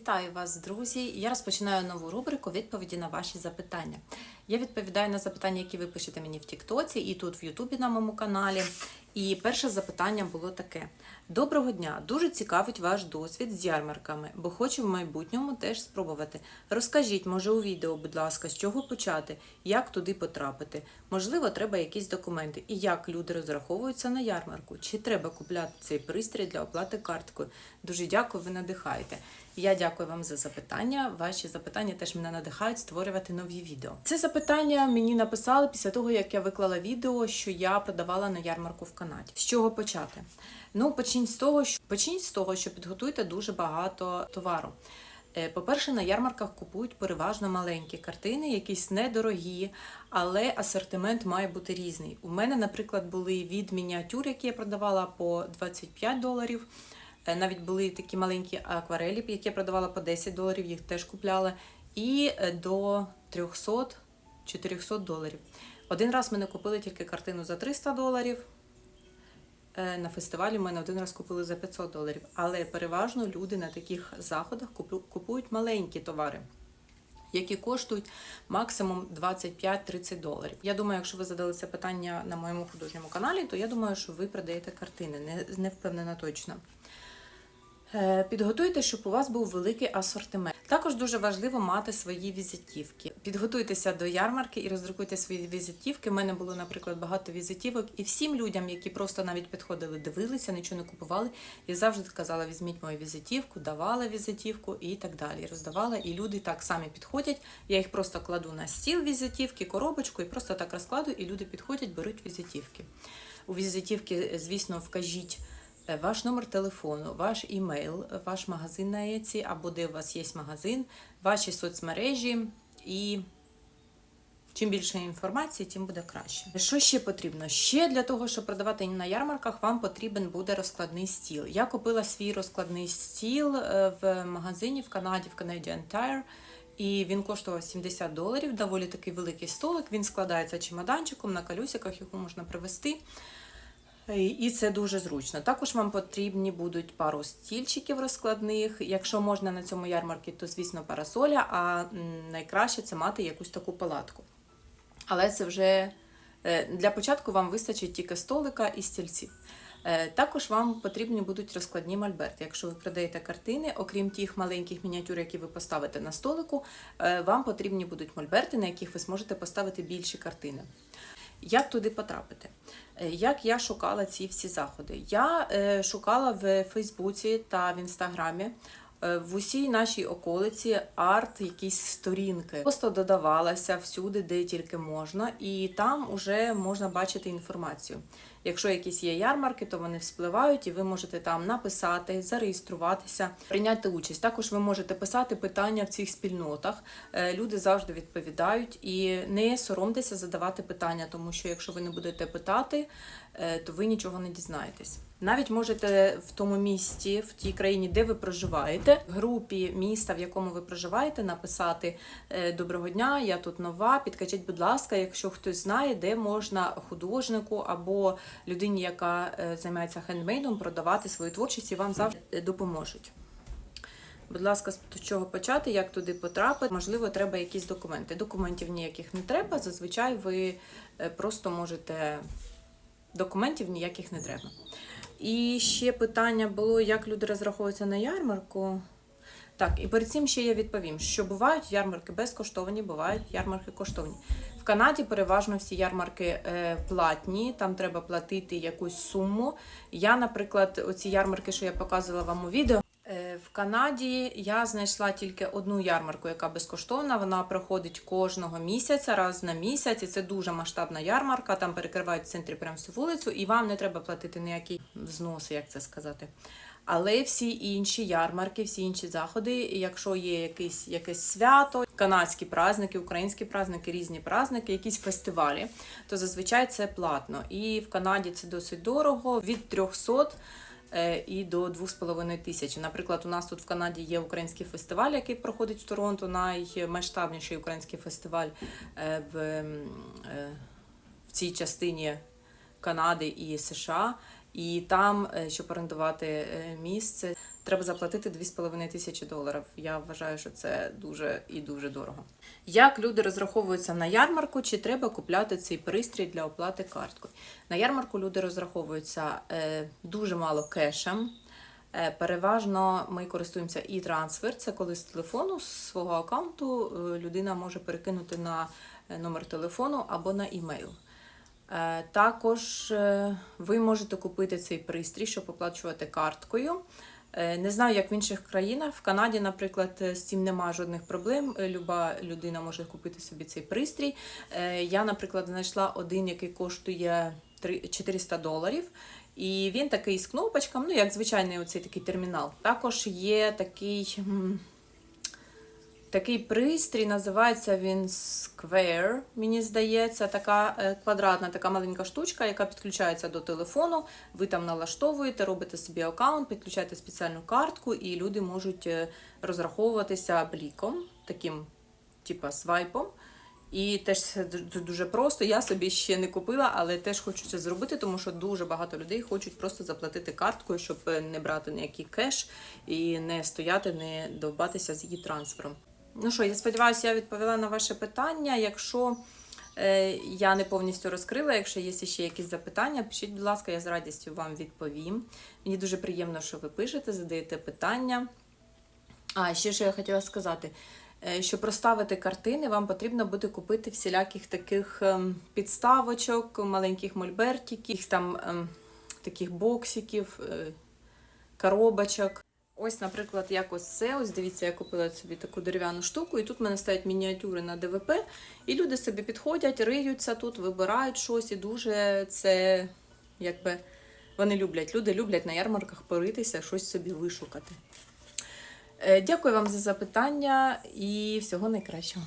Вітаю вас, друзі! Я розпочинаю нову рубрику відповіді на ваші запитання. Я відповідаю на запитання, які ви пишете мені в Тіктоці і тут в Ютубі на моєму каналі. І перше запитання було таке: Доброго дня! Дуже цікавить ваш досвід з ярмарками, бо хочу в майбутньому теж спробувати. Розкажіть, може, у відео, будь ласка, з чого почати, як туди потрапити. Можливо, треба якісь документи, і як люди розраховуються на ярмарку, чи треба купляти цей пристрій для оплати карткою. Дуже дякую, ви надихаєте. Я дякую вам за запитання. Ваші запитання теж мене надихають створювати нові відео. Це запитання мені написали після того, як я виклала відео, що я продавала на ярмарку в Канаді. З чого почати? Ну, почніть з того, що почніть з того, що підготуйте дуже багато товару. Е, По-перше, на ярмарках купують переважно маленькі картини, якісь недорогі, але асортимент має бути різний. У мене, наприклад, були від мініатюр, які я продавала по 25 доларів. Е, Навіть були такі маленькі акварелі, які я продавала по 10 доларів, їх теж купляла. І е, до 300-400 доларів. Один раз мене купили тільки картину за 300 доларів. Е, На фестивалі мене один раз купили за 500 доларів. Але переважно люди на таких заходах купують маленькі товари, які коштують максимум 25-30 доларів. Я думаю, якщо ви задали це питання на моєму художньому каналі, то я думаю, що ви продаєте картини. Не впевнена точно. Е, Підготуйте, щоб у вас був великий асортимент. Також дуже важливо мати свої візитівки. Підготуйтеся до ярмарки і роздрукуйте свої візитівки. У мене було, наприклад, багато візитівок, і всім людям, які просто навіть підходили, дивилися, нічого не купували. Я завжди казала: візьміть мою візитівку, давала візитівку і так далі. Роздавала, і люди так самі підходять. Я їх просто кладу на стіл візитівки, коробочку і просто так розкладу, і люди підходять, беруть візитівки. У візитівки, звісно, вкажіть. Е, Ваш номер телефону, ваш імейл, ваш магазин на Еці, або де у вас є магазин, ваші соцмережі і чим більше інформації, тим буде краще. Що ще потрібно? Ще для того, щоб продавати на ярмарках, вам потрібен буде розкладний стіл. Я купила свій розкладний стіл е, в магазині в Канаді, в Canadian Tire. І він коштував 70 доларів, доволі такий великий столик. Він складається чемоданчиком на колесиках, його можна привезти. І це дуже зручно. Також вам потрібні будуть пару стільчиків розкладних. Якщо можна на цьому ярмарці, то звісно парасоля, а найкраще це мати якусь таку палатку. Але це вже е, для початку вам вистачить тільки столика і стільців. Е, Також вам потрібні будуть розкладні мольберти. Якщо ви продаєте картини, окрім тих маленьких мініатюр, які ви поставите на столику, е, вам потрібні будуть мольберти, на яких ви зможете поставити більші картини. Як туди потрапити? Е, Як я шукала ці всі заходи? Я е, шукала в Фейсбуці та в Інстаграмі. Е, В усій нашій околиці арт, якісь сторінки. Просто додавалася всюди, де тільки можна, і там вже можна бачити інформацію. Якщо якісь є ярмарки, то вони вспливають, і ви можете там написати, зареєструватися, прийняти участь. Також ви можете писати питання в цих спільнотах. Е, Люди завжди відповідають і не соромтеся задавати питання, тому що якщо ви не будете питати, е, то ви нічого не дізнаєтесь. Навіть можете в тому місті, в тій країні, де ви проживаєте, в групі міста, в якому ви проживаєте, написати е, Доброго дня, я тут нова. Підкажіть, будь ласка, якщо хтось знає, де можна художнику або людині, яка е, займається хендмейдом, продавати свою творчість і вам завжди допоможуть. Будь ласка, з чого почати, як туди потрапити? Можливо, треба якісь документи. Документів ніяких не треба. Зазвичай ви е, просто можете. Документів ніяких не треба. І ще питання було, як люди розраховуються на ярмарку. Так, і перед цим ще я відповім, що бувають ярмарки безкоштовні, бувають ярмарки коштовні. В Канаді переважно всі ярмарки е, платні, там треба платити якусь суму. Я, наприклад, оці ярмарки, що я показувала вам у відео. В Канаді я знайшла тільки одну ярмарку, яка безкоштовна. Вона проходить кожного місяця, раз на місяць. І це дуже масштабна ярмарка. Там перекривають в центрі прямо всю вулицю, і вам не треба платити ніякі взноси, як це сказати. Але всі інші ярмарки, всі інші заходи, якщо є якесь, якесь свято, канадські праздники, українські праздники, різні праздники, якісь фестивалі, то зазвичай це платно. І в Канаді це досить дорого від 300 е, і до 2,5 тисяч. Наприклад, у нас тут в Канаді є український фестиваль, який проходить в Торонто, наймасштабніший український фестиваль е, в, е, в цій частині Канади і США. І там, е, щоб орендувати е, місце, треба заплатити 2,5 тисячі доларів. Я вважаю, що це дуже і дуже дорого. Як люди розраховуються на ярмарку, чи треба купляти цей пристрій для оплати карткою? На ярмарку люди розраховуються е, дуже мало кешем. Е, Переважно ми користуємося і трансфер. Це коли з телефону з свого аккаунту е, людина може перекинути на номер телефону або на імейл. Також ви можете купити цей пристрій, щоб оплачувати карткою. Е, Не знаю, як в інших країнах. В Канаді, наприклад, е, з цим немає жодних проблем. Е, Люба людина може купити собі цей пристрій. Я, наприклад, знайшла один, який коштує три- 400 доларів. І він такий з кнопочками, ну як звичайний оцей такий термінал. Також є такий. Такий пристрій, називається він Square, мені здається, така е, квадратна, така маленька штучка, яка підключається до телефону. Ви там налаштовуєте, робите собі аккаунт, підключаєте спеціальну картку, і люди можуть е, розраховуватися бліком, таким, типа свайпом. І теж це дуже просто. Я собі ще не купила, але теж хочу це зробити, тому що дуже багато людей хочуть просто заплатити карткою, щоб е, не брати ніякий кеш і не стояти, не довбатися з її трансфером. Ну що, я сподіваюся, я відповіла на ваше питання. Якщо е, я не повністю розкрила, якщо є ще якісь запитання, пишіть, будь ласка, я з радістю вам відповім. Мені дуже приємно, що ви пишете, задаєте питання. А ще що я хотіла сказати. Е, Щоб проставити картини, вам потрібно буде купити всіляких таких ем, підставочок, маленьких мольбертиків, там ем, таких боксиків, е, коробочок. Ось, наприклад, як ось це. Ось дивіться, я купила собі таку дерев'яну штуку, і тут в мене стоять мініатюри на ДВП, і люди собі підходять, риються тут, вибирають щось, і дуже це якби вони люблять. Люди люблять на ярмарках поритися, щось собі вишукати. Е, Дякую вам за запитання і всього найкращого.